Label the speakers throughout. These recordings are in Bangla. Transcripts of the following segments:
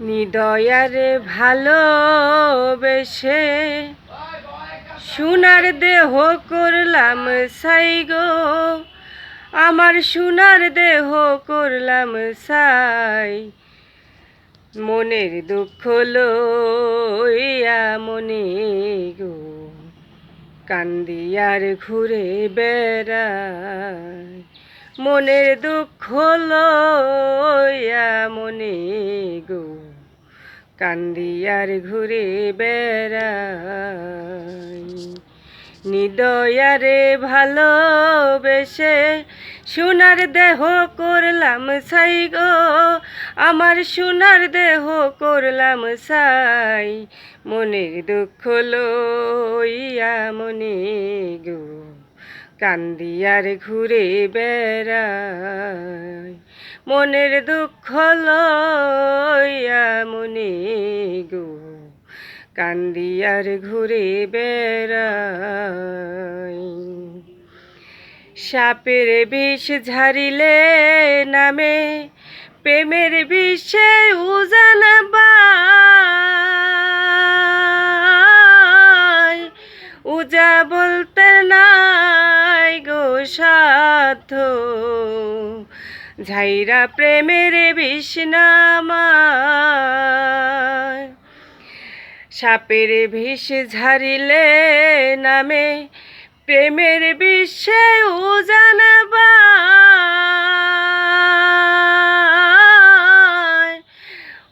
Speaker 1: নিদয়ারে ভালোবেসে সোনার দেহ করলাম সাই গো। আমার সোনার দেহ করলাম সাই মনের দুঃখ লইয়া মনে গো, কান্দিয়ার ঘুরে বেড়ায়। মনের দুঃখ লইয়া মনে কান্দিয়ার ঘুরে বেড়াই। নিদয়ারে ভালোবেসে সোনার দেহ করলাম সাই গো, আমার সোনার দেহ করলাম সাই মনের দুঃখ লইয়া মনে গো, কান্দিয়ার ঘুরে বেড়াই। মনের দুঃখ লইয়া মনে গো, কান্দিয়ার ঘুরে বেড়াই। সাপের বিষ ঝারিলে নামে, প্রেমের বিষে উজান উজা বলতে নাই গো সাধ্য ঝাইরা প্রেমের বিষ সাপের বিষ ঝারিলে নামে প্রেমের বিশ্বে উজান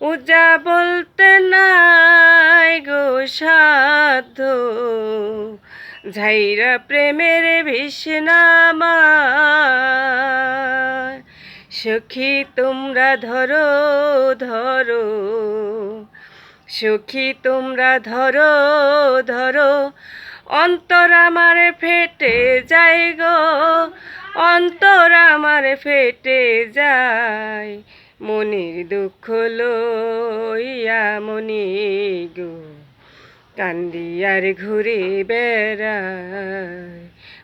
Speaker 1: উজা বলতে নাই গো সাধ্য ঝাইরা প্রেমের বিষ্ণামা সখী, তোমরা ধরো ধরো। সখী, তোমরা ধরো ধরো। অন্তর আমার ফেটে যায় গো। অন্তর আমার ফেটে যায়। মনের দুঃখ লইয়া মনে গো। কান্দিয়ার ঘুরে বেড়ায়।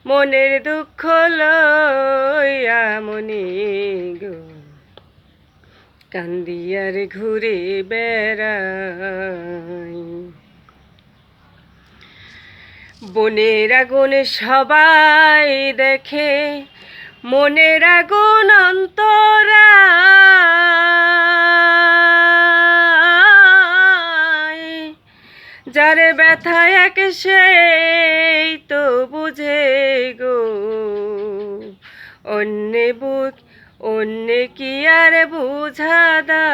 Speaker 1: মনের দুঃখ লইয়া মনে গো। কান্দিয়ার ঘুরে বেড়াই। বনের আগুন সবাই দেখে, মনের আগুন অন্তরা এক সেই তো বুঝে গো। অন্য বুক অন্য কি আর বুঝা দা